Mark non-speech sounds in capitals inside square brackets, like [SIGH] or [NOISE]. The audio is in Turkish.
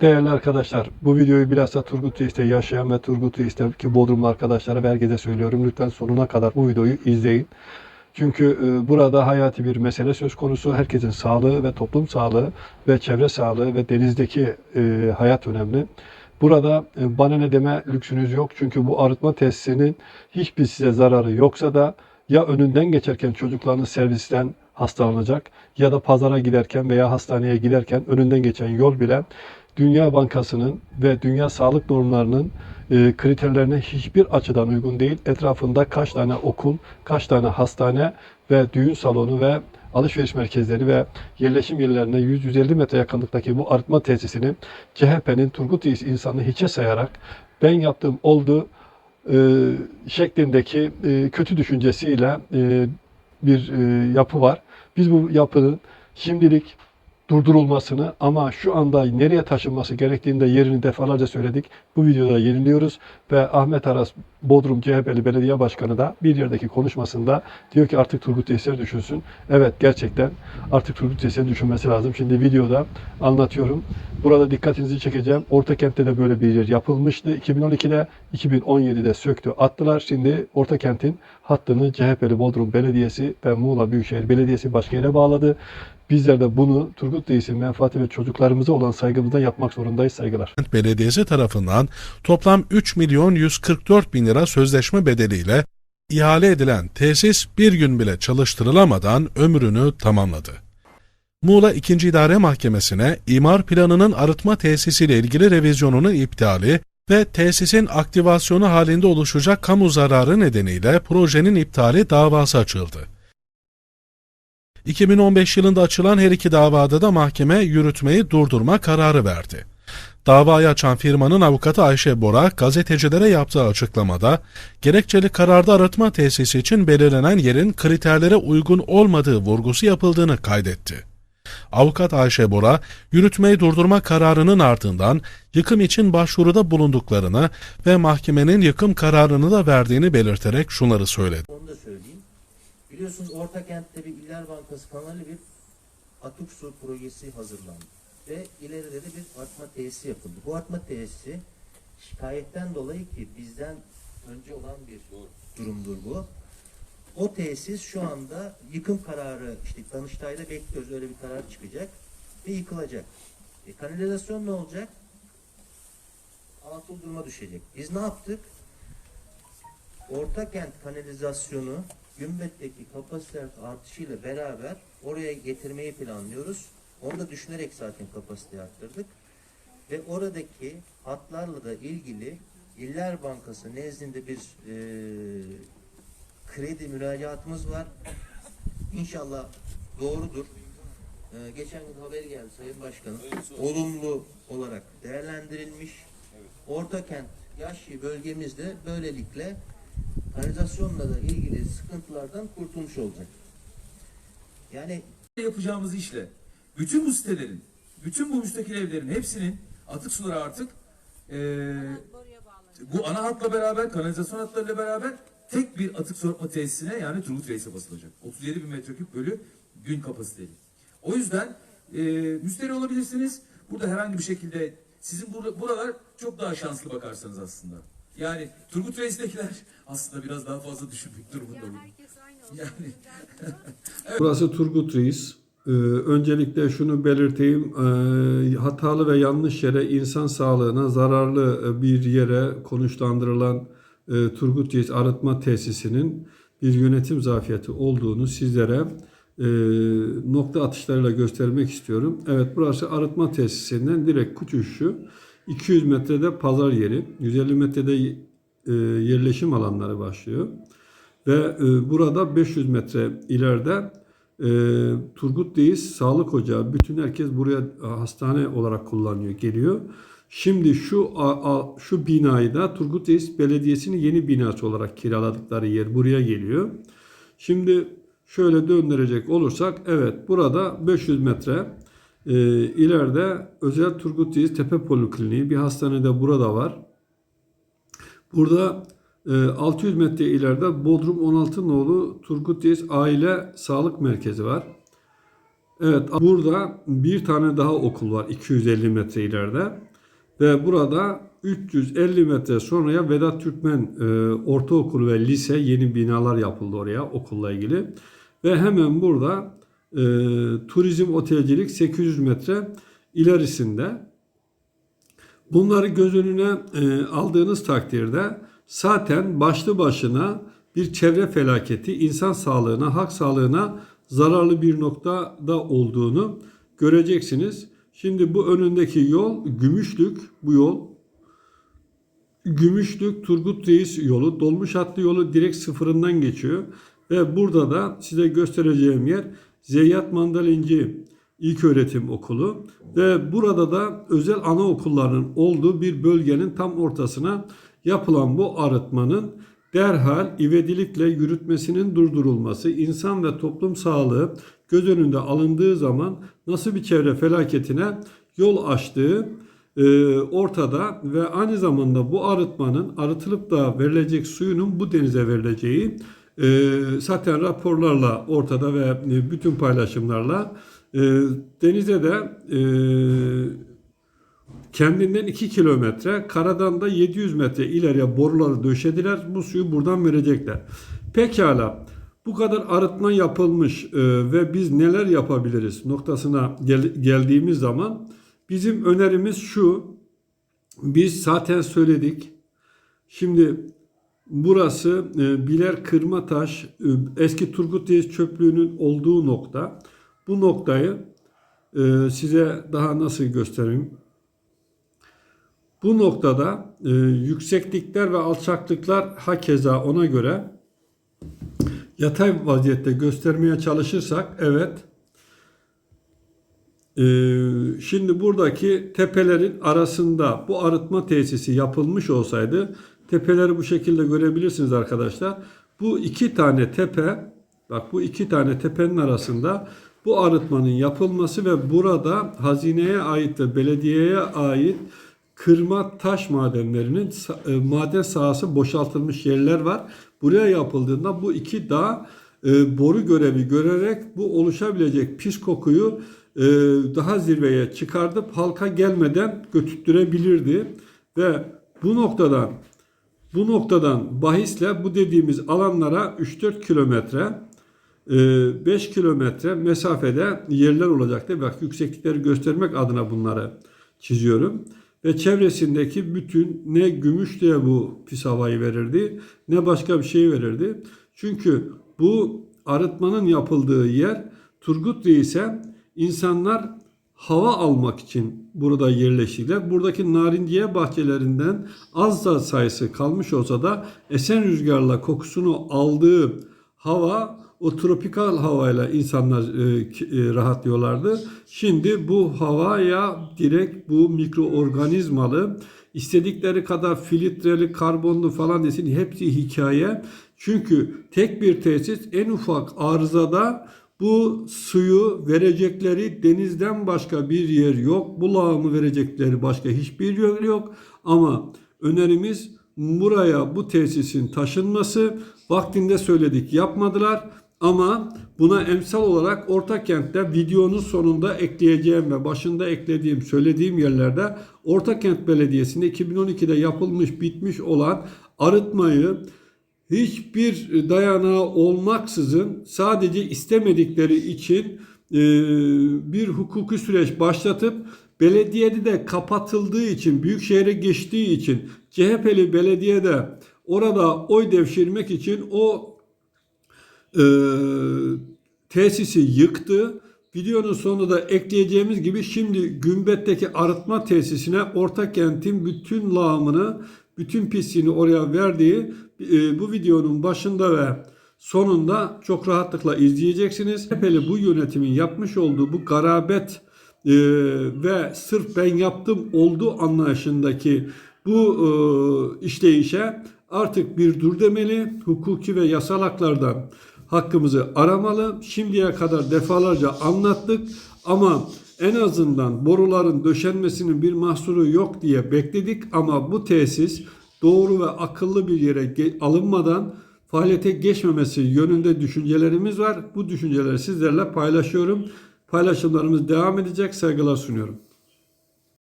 Değerli arkadaşlar, bu videoyu bilhassa Turgut Reis'te yaşayan ve Turgut Reis'teki Bodrumlu arkadaşlara herkese söylüyorum. Lütfen sonuna kadar bu videoyu izleyin. Çünkü e, burada hayati bir mesele söz konusu. Herkesin sağlığı ve toplum sağlığı ve çevre sağlığı ve denizdeki e, hayat önemli. Burada e, bana ne deme lüksünüz yok. Çünkü bu arıtma tesisinin hiçbir size zararı yoksa da ya önünden geçerken çocuklarınız servisten hastalanacak ya da pazara giderken veya hastaneye giderken önünden geçen yol bile Dünya Bankası'nın ve Dünya Sağlık Normlarının e, kriterlerine hiçbir açıdan uygun değil. Etrafında kaç tane okul, kaç tane hastane ve düğün salonu ve alışveriş merkezleri ve yerleşim yerlerine 100-150 metre yakınlıktaki bu arıtma tesisini CHP'nin Turgut Reis insanı hiçe sayarak ben yaptığım oldu e, şeklindeki e, kötü düşüncesiyle e, bir e, yapı var. Biz bu yapının şimdilik durdurulmasını ama şu anda nereye taşınması gerektiğinde yerini defalarca söyledik. Bu videoda yeniliyoruz ve Ahmet Aras Bodrum CHP'li belediye başkanı da bir yerdeki konuşmasında diyor ki artık Turgut Reisler düşünsün. Evet gerçekten artık Turgut Reisler'in düşünmesi lazım. Şimdi videoda anlatıyorum. Burada dikkatinizi çekeceğim. Orta kentte de böyle bir yer yapılmıştı. 2012'de, 2017'de söktü, attılar. Şimdi Orta kentin hattını CHP'li Bodrum Belediyesi ve Muğla Büyükşehir Belediyesi başka yere bağladı. Bizler de bunu Turgut Reis'in menfaati ve çocuklarımıza olan saygımızdan yapmak zorundayız. Saygılar. Belediyesi tarafından toplam 3 milyon 144 bin lira sözleşme bedeliyle ihale edilen tesis bir gün bile çalıştırılamadan ömrünü tamamladı. Muğla 2. İdare Mahkemesi'ne imar planının arıtma tesisiyle ilgili revizyonunun iptali ve tesisin aktivasyonu halinde oluşacak kamu zararı nedeniyle projenin iptali davası açıldı. 2015 yılında açılan her iki davada da mahkeme yürütmeyi durdurma kararı verdi. Davayı açan firmanın avukatı Ayşe Bora gazetecilere yaptığı açıklamada gerekçeli kararda arıtma tesisi için belirlenen yerin kriterlere uygun olmadığı vurgusu yapıldığını kaydetti. Avukat Ayşe Bora, yürütmeyi durdurma kararının ardından yıkım için başvuruda bulunduklarını ve mahkemenin yıkım kararını da verdiğini belirterek şunları söyledi. Onu da söyleyeyim. Biliyorsunuz Ortakent'te bir İller Bankası kanalı bir atık su projesi hazırlandı. Ve ileride de bir artma tesisi yapıldı. Bu artma tesisi şikayetten dolayı ki bizden önce olan bir durumdur bu. O tesis şu anda yıkım kararı işte Danıştay'da bekliyoruz öyle bir karar çıkacak ve yıkılacak. E, kanalizasyon ne olacak? Atıl duruma düşecek. Biz ne yaptık? Ortakent kanalizasyonu Gümbet'teki kapasite artışıyla beraber oraya getirmeyi planlıyoruz. Onu da düşünerek zaten kapasiteyi arttırdık. Ve oradaki hatlarla da ilgili İller Bankası nezdinde bir e, kredi müracaatımız var. İnşallah doğrudur. E, geçen gün haber geldi Sayın Başkanım. Olumlu olarak değerlendirilmiş. Ortakent Yaşlı bölgemizde böylelikle kanalizasyonla da ilgili sıkıntılardan kurtulmuş olacak. Yani yapacağımız işle bütün bu sitelerin, bütün bu müstakil evlerin hepsinin atık suları artık eee, bu ana hatla beraber, kanalizasyon hatlarıyla beraber tek bir atık soğutma tesisine yani Turgut Reis'e basılacak. 37 bin metreküp bölü gün kapasiteli. O yüzden eee müşteri olabilirsiniz. Burada herhangi bir şekilde sizin bur- buralar çok daha şanslı bakarsanız aslında. Yani Turgut Reis'tekiler aslında biraz daha fazla düşünmek durumunda. Ya herkes aynı olsun. Yani [LAUGHS] Burası Turgut Reis. Ee, öncelikle şunu belirteyim. Ee, hatalı ve yanlış yere insan sağlığına zararlı e, bir yere konuşlandırılan e, Turgut Reis arıtma tesisinin bir yönetim zafiyeti olduğunu sizlere e, nokta atışlarıyla göstermek istiyorum. Evet burası arıtma tesisinden direkt Kuçuşu 200 metrede pazar yeri, 150 metrede e, yerleşim alanları başlıyor. Ve e, burada 500 metre ileride e, Turgut Reis Sağlık Ocağı. Bütün herkes buraya hastane olarak kullanıyor, geliyor. Şimdi şu şu binayı da Turgut Reis Belediyesi'nin yeni binası olarak kiraladıkları yer buraya geliyor. Şimdi şöyle döndürecek olursak evet burada 500 metre e, ileride özel Turgut Reis Tepe Polikliniği bir hastane de burada var. Burada e, 600 metre ileride Bodrum 16 nolu Turgut Reis Aile Sağlık Merkezi var. Evet burada bir tane daha okul var 250 metre ileride. Ve burada 350 metre sonraya Vedat Türkmen e, Ortaokulu ve Lise yeni binalar yapıldı oraya okulla ilgili. Ve hemen burada e, turizm otelcilik 800 metre ilerisinde. Bunları göz önüne e, aldığınız takdirde zaten başlı başına bir çevre felaketi insan sağlığına, halk sağlığına zararlı bir noktada olduğunu göreceksiniz. Şimdi bu önündeki yol Gümüşlük bu yol. Gümüşlük Turgut Reis yolu, dolmuş hattı yolu direkt sıfırından geçiyor. Ve burada da size göstereceğim yer Zeyyat Mandalinci İlköğretim Okulu ve burada da özel anaokullarının olduğu bir bölgenin tam ortasına yapılan bu arıtmanın derhal ivedilikle yürütmesinin durdurulması, insan ve toplum sağlığı göz önünde alındığı zaman nasıl bir çevre felaketine yol açtığı e, ortada ve aynı zamanda bu arıtmanın arıtılıp da verilecek suyunun bu denize verileceği zaten raporlarla ortada ve e, bütün paylaşımlarla e, denize de e, kendinden 2 kilometre, karadan da 700 metre ileriye boruları döşediler. Bu suyu buradan verecekler. Pekala bu kadar arıtma yapılmış ve biz neler yapabiliriz noktasına gel- geldiğimiz zaman bizim önerimiz şu. Biz zaten söyledik. Şimdi burası e, Biler Kırmataş e, eski Turgut Reis çöplüğünün olduğu nokta. Bu noktayı e, size daha nasıl göstereyim? Bu noktada yükseklikler ve alçaklıklar hakeza ona göre yatay vaziyette göstermeye çalışırsak evet şimdi buradaki tepelerin arasında bu arıtma tesisi yapılmış olsaydı tepeleri bu şekilde görebilirsiniz arkadaşlar. Bu iki tane tepe bak bu iki tane tepenin arasında bu arıtmanın yapılması ve burada hazineye ait ve belediyeye ait kırma taş madenlerinin e, maden sahası boşaltılmış yerler var. Buraya yapıldığında bu iki dağ e, boru görevi görerek bu oluşabilecek pis kokuyu e, daha zirveye çıkartıp halka gelmeden götürtürebilirdi ve bu noktadan bu noktadan bahisle bu dediğimiz alanlara 3-4 kilometre 5 kilometre mesafede yerler olacaktı. Bak yükseklikleri göstermek adına bunları çiziyorum. Ve çevresindeki bütün ne gümüş diye bu pis havayı verirdi ne başka bir şey verirdi. Çünkü bu arıtmanın yapıldığı yer Turgut Reis'e insanlar hava almak için burada yerleştiler. Buradaki narindiye bahçelerinden az da sayısı kalmış olsa da esen rüzgarla kokusunu aldığı hava o tropikal havayla insanlar e, e, rahatlıyorlardı. Şimdi bu havaya direkt bu mikroorganizmalı istedikleri kadar filtreli, karbonlu falan desin hepsi hikaye. Çünkü tek bir tesis en ufak arızada bu suyu verecekleri denizden başka bir yer yok. Bu lağımı verecekleri başka hiçbir yer yok. Ama önerimiz buraya bu tesisin taşınması. Vaktinde söyledik yapmadılar. Ama buna emsal olarak Ortakent'te videonun sonunda ekleyeceğim ve başında eklediğim, söylediğim yerlerde Ortakent Belediyesi'nde 2012'de yapılmış, bitmiş olan arıtmayı hiçbir dayanağı olmaksızın sadece istemedikleri için e, bir hukuki süreç başlatıp belediyede de kapatıldığı için, büyükşehire geçtiği için CHP'li belediyede orada oy devşirmek için o e, tesisi yıktı. Videonun sonunda da ekleyeceğimiz gibi şimdi Gümbet'teki arıtma tesisine Ortakent'in bütün lağımını, bütün pisliğini oraya verdiği bu videonun başında ve sonunda çok rahatlıkla izleyeceksiniz. Hepeli bu yönetimin yapmış olduğu bu garabet e, ve sırf ben yaptım olduğu anlayışındaki bu e, işleyişe artık bir dur demeli. Hukuki ve yasal haklardan hakkımızı aramalı. Şimdiye kadar defalarca anlattık ama en azından boruların döşenmesinin bir mahsuru yok diye bekledik ama bu tesis doğru ve akıllı bir yere alınmadan faaliyete geçmemesi yönünde düşüncelerimiz var. Bu düşünceleri sizlerle paylaşıyorum. Paylaşımlarımız devam edecek. Saygılar sunuyorum.